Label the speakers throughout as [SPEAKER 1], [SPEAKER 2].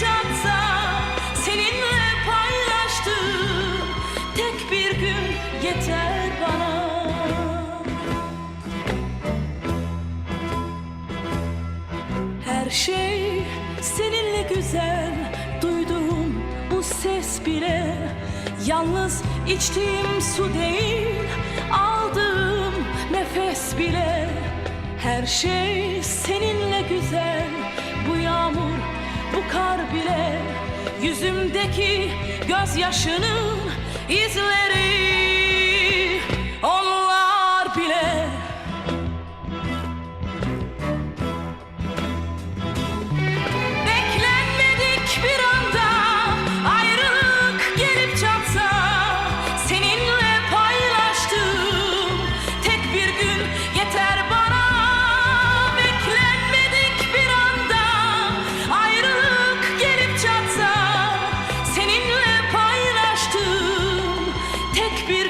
[SPEAKER 1] çatsa Seninle paylaştığım tek bir gün yeter bana. Her şey seninle güzel Duyduğum bu ses bile Yalnız içtiğim su değil Aldığım nefes bile. Her şey seninle güzel Bu yağmur, bu kar bile Yüzümdeki gözyaşının izleri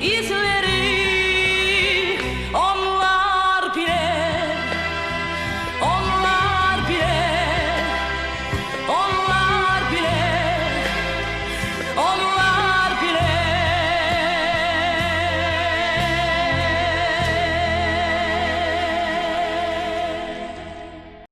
[SPEAKER 1] і звери.